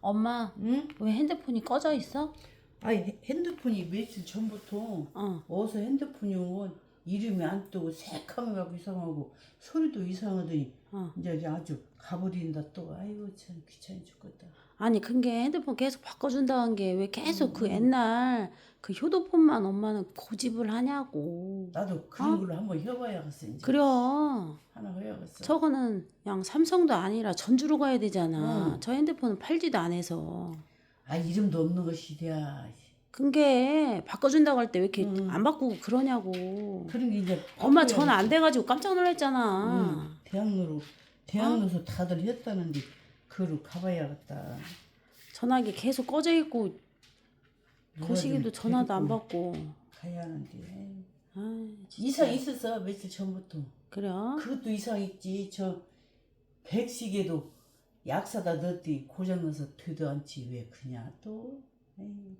엄마 응? 왜 핸드폰이 꺼져 있어? 아니 헤- 핸드폰이 며칠 전부터 어. 어서 핸드폰이 오면 이름이 안 뜨고 새카매하고 이상하고 소리도 이상하더니 어. 이제 이제 아주 가버린다 또 아이고 참 귀찮아 죽겠다 아니 근게 핸드폰 계속 바꿔준다는 게 왜 계속 음, 그 음. 옛날 그 효도폰만 엄마는 고집을 하냐고. 나도 그런 어? 걸로 한번 해봐야겠어 이제 그래. 하나 해야겠어 저거는 그냥 삼성도 아니라 전주로 가야 되잖아. 응. 저 핸드폰은 팔지도 안 해서. 아 이름도 없는 것이랴 근게 바꿔준다고 할 때 왜 이렇게 응. 안 바꾸고 그러냐고. 그런 게 이제 엄마. 전화 안 돼가지고 깜짝 놀랐잖아. 응, 대학로로 대학로서 다들 했다는데 그걸 가봐야겠다 전화기 계속 꺼져 있고 누가 거시기도 좀 전화도 안 데리고 받고. 가야 하는데 아, 이상 있었어 며칠 전부터 그래? 그것도 이상 있지 저 백식에도 약 사다 넣었더니 고장 나서 되도 않지 왜 그냐 또 에이.